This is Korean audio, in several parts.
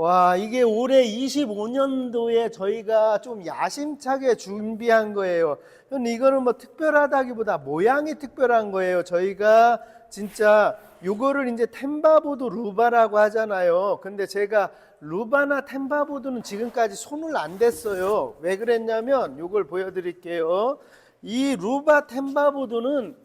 와, 이게 올해 25년도에 저희가 좀 야심차게 준비한 거예요. 이거는 뭐 특별하다기보다 모양이 특별한 거예요. 저희가 진짜 요거를 이제 템바보드 루바라고 하잖아요. 근데 제가 루바나 템바보드는 지금까지 손을 안 댔어요. 왜 그랬냐면 요걸 보여드릴게요. 이 루바 템바보드는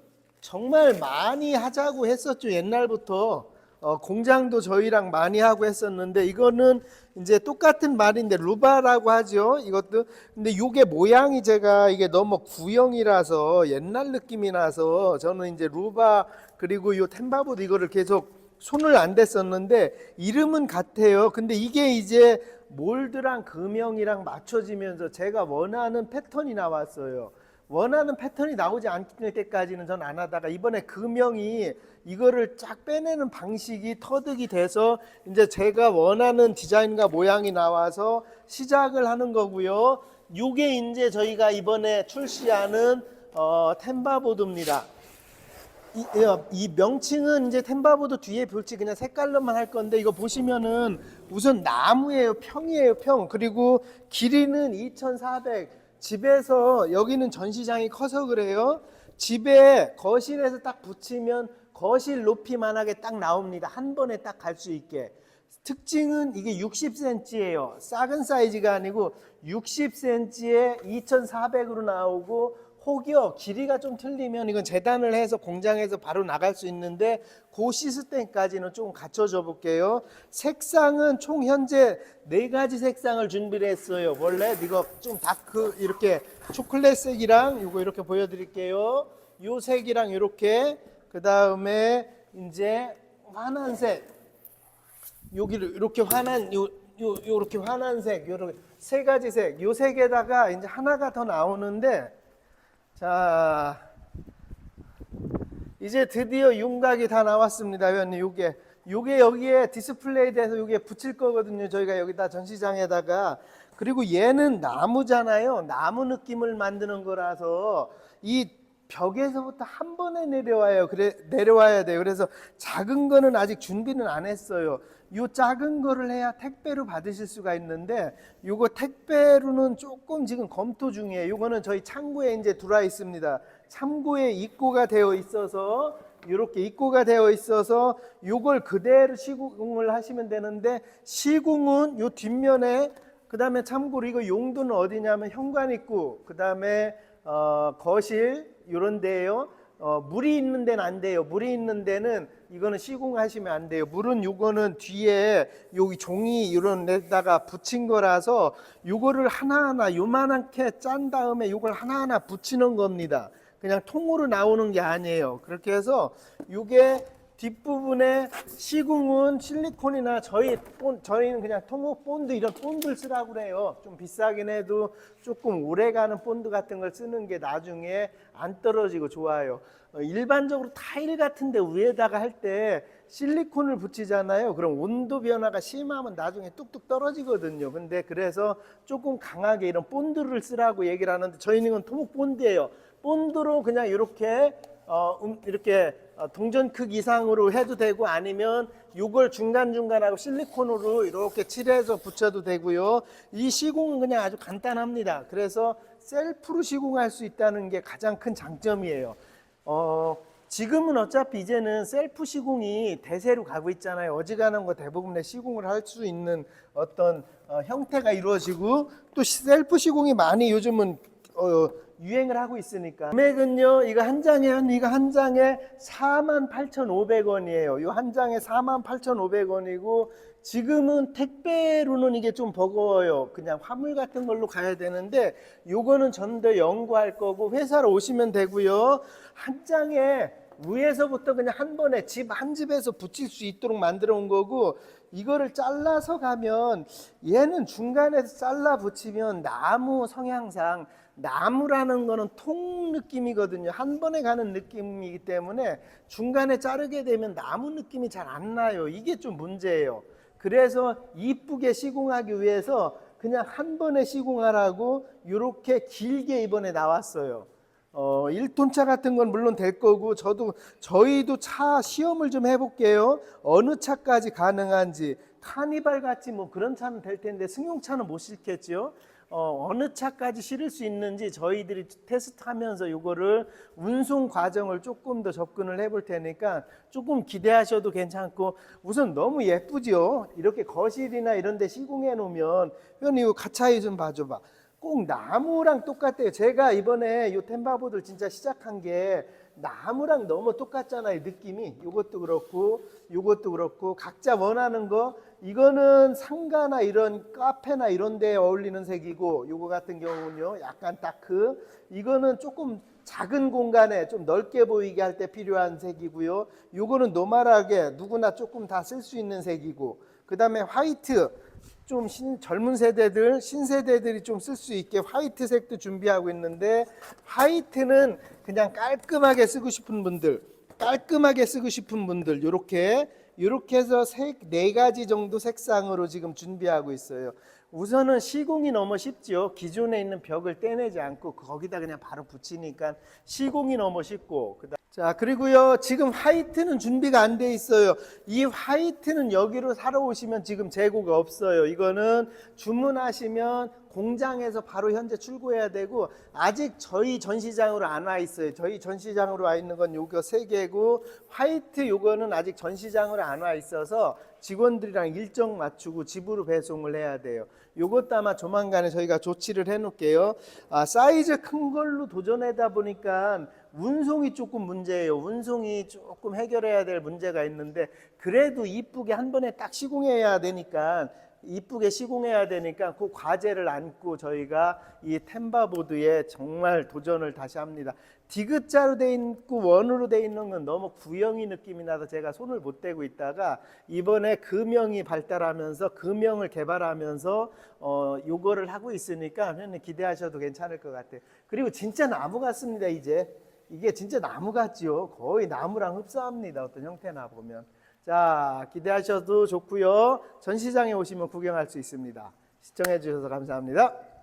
정말 많이 하자고 했었죠. 옛날부터. 어, 공장도 저희랑 많이 하고 했었는데 이거는 이제 똑같은 말인데 루바라고 하죠. 이것도 근데 요게 모양이 제가 이게 너무 구형이라서 옛날 느낌이 나서 저는 이제 루바 그리고 요 템바보드 이거를 계속 손을 안 댔었는데 이름은 같아요. 근데 이게 이제 몰드랑 금형이랑 맞춰지면서 제가 원하는 패턴이 나왔어요. 원하는 패턴이 나오지 않을 때까지는 전 안 하다가 이번에 금형이 이거를 쫙 빼내는 방식이 터득이 돼서 이제 제가 원하는 디자인과 모양이 나와서 시작을 하는 거고요. 요게 이제 저희가 이번에 출시하는 어, 템바보드입니다. 이, 어, 이 명칭은 이제 템바보드 뒤에 볼지 그냥 색깔로만 할 건데 이거 보시면은 우선 나무예요 평이에요 평 그리고 길이는 2400 집에서 여기는 전시장이 커서 그래요. 집에 거실에서 딱 붙이면 거실 높이만하게 딱 나옵니다. 한 번에 딱 갈 수 있게 특징은 이게 60cm예요 작은 사이즈가 아니고 60cm에 2400으로 나오고 혹여 길이가 좀 틀리면 이건 재단을 해서 공장에서 바로 나갈 수 있는데 그 시스템까지는 조금 갖춰줘 볼게요. 색상은 총 현재 네 가지 색상을 준비를 했어요. 원래 이거 좀 다크 이렇게 초콜릿색이랑 이거 이렇게 보여드릴게요. 요 색이랑 이렇게 그 다음에 이제 환한색 여기를 이렇게 환한 요, 요 요렇게 환한 색 요렇게 세 가지 색요 색에다가 이제 하나가 더 나오는데 자 이제 드디어 윤곽이 다 나왔습니다 위원님. 요게 요게 여기에 디스플레이 돼서 요게 붙일 거거든요 저희가 여기다 전시장에다가. 그리고 얘는 나무잖아요. 나무 느낌을 만드는 거라서 이 벽에서부터 한 번에 내려와요. 그래 내려와야 돼요. 그래서 작은 거는 아직 준비는 안 했어요. 요 작은 거를 해야 택배로 받으실 수가 있는데 요거 택배로는 조금 지금 검토 중이에요. 요거는 저희 창고에 이제 들어와 있습니다. 창고에 입고가 되어 있어서 이렇게 입고가 되어 있어서 요걸 그대로 시공을 하시면 되는데 시공은 요 뒷면에 그다음에 참고로 이거 용도는 어디냐면 현관 입구 그다음에 어, 거실 이런 데요. 어, 물이 있는 데는 안 돼요. 물이 있는 데는 이거는 시공하시면 안 돼요. 물은 요거는 뒤에 여기 종이 이런 데다가 붙인 거라서 요거를 하나하나 요만하게 짠 다음에 요걸 하나하나 붙이는 겁니다. 그냥 통으로 나오는 게 아니에요. 그렇게 해서 요게 뒷부분에 시궁은 실리콘이나 저희 본, 저희는 그냥 통목 본드 이런 본드를 쓰라고 그래요. 좀 비싸긴 해도 조금 오래가는 본드 같은 걸 쓰는 게 나중에 안 떨어지고 좋아요. 어, 일반적으로 타일 같은데 위에다가 할 때 실리콘을 붙이잖아요. 그럼 온도 변화가 심하면 나중에 뚝뚝 떨어지거든요. 근데 그래서 조금 강하게 이런 본드를 쓰라고 얘기를 하는데 저희는 이건 토목 본드예요. 본드로 그냥 이렇게 어, 음, 이렇게 어, 동전 크기 이상으로 해도 되고 아니면 이걸 중간중간하고 실리콘으로 이렇게 칠해서 붙여도 되고요. 이 시공은 그냥 아주 간단합니다. 그래서 셀프로 시공할 수 있다는 게 가장 큰 장점이에요. 어, 지금은 어차피 이제는 셀프 시공이 대세로 가고 있잖아요. 어지간한 거 대부분의 시공을 할 수 있는 어떤 어, 형태가 이루어지고 또 시- 셀프 시공이 많이 요즘은 어, 유행을 하고 있으니까 금액은요 이거 한 장에 한 이거 한 장에 48,500원이에요. 이 한 장에 48,500원이고 지금은 택배로는 이게 좀 버거워요. 그냥 화물 같은 걸로 가야 되는데 요거는 전더 연구할 거고 회사로 오시면 되고요. 한 장에 위에서부터 그냥 한 번에 집 한 집에서 붙일 수 있도록 만들어 온 거고 이거를 잘라서 가면 얘는 중간에서 잘라 붙이면 나무 성향상 나무라는 거는 통 느낌이거든요. 한 번에 가는 느낌이기 때문에 중간에 자르게 되면 나무 느낌이 잘 안 나요. 이게 좀 문제예요. 그래서 이쁘게 시공하기 위해서 그냥 한 번에 시공하라고 이렇게 길게 이번에 나왔어요. 어, 1톤 차 같은 건 물론 될 거고 저도 저희도 차 시험을 좀 해볼게요. 어느 차까지 가능한지 카니발 같이 뭐 그런 차는 될 텐데 승용차는 못 실겠죠. 어, 어느 차까지 실을 수 있는지 저희들이 테스트하면서 요거를 운송 과정을 조금 더 접근을 해볼 테니까 조금 기대하셔도 괜찮고 우선 너무 예쁘죠. 이렇게 거실이나 이런 데 시공해 놓으면 현이 이거 가차이 좀 봐줘봐. 꼭 나무랑 똑같아요. 제가 이번에 요 템바보드를 진짜 시작한 게 나무랑 너무 똑같잖아요. 느낌이. 요것도 그렇고 요것도 그렇고 각자 원하는 거 이거는 상가나 이런 카페나 이런 데 어울리는 색이고 요거 같은 경우는요. 약간 다크. 이거는 조금 작은 공간에 좀 넓게 보이게 할 때 필요한 색이고요. 요거는 노멀하게 누구나 조금 다 쓸 수 있는 색이고 그다음에 화이트 좀 신, 젊은 세대들, 신세대들이 좀 쓸 수 있게 화이트 색도 준비하고 있는데 화이트는 그냥 깔끔하게 쓰고 싶은 분들, 깔끔하게 쓰고 싶은 분들 요렇게 요렇게 해서 색 네 가지 정도 색상으로 지금 준비하고 있어요. 우선은 시공이 너무 쉽죠. 기존에 있는 벽을 떼내지 않고 거기다 그냥 바로 붙이니까 시공이 너무 쉽고 그다음 자 그리고요 지금 화이트는 준비가 안 돼 있어요. 이 화이트는 여기로 사러 오시면 지금 재고가 없어요. 이거는 주문하시면 공장에서 바로 현재 출고해야 되고 아직 저희 전시장으로 안 와 있어요. 저희 전시장으로 와 있는 건 요거 세 개고 화이트 요거는 아직 전시장으로 안 와 있어서 직원들이랑 일정 맞추고 집으로 배송을 해야 돼요. 요것도 아마 조만간에 저희가 조치를 해 놓을게요. 아, 사이즈 큰 걸로 도전하다 보니까 운송이 조금 문제예요. 운송이 조금 해결해야 될 문제가 있는데 그래도 이쁘게 한 번에 딱 시공해야 되니까 이쁘게 시공해야 되니까 그 과제를 안고 저희가 이 템바보드에 정말 도전을 다시 합니다. 디귿자로 돼 있고 원으로 돼 있는 건 너무 구형이 느낌이 나서 제가 손을 못 대고 있다가 이번에 금형이 발달하면서 금형을 개발하면서 어 요거를 하고 있으니까 기대하셔도 괜찮을 것 같아요. 그리고 진짜 나무 같습니다 이제 이게 진짜 나무 같지요. 거의 나무랑 흡사합니다. 어떤 형태나 보면. 자, 기대하셔도 좋고요. 전시장에 오시면 구경할 수 있습니다. 시청해 주셔서 감사합니다.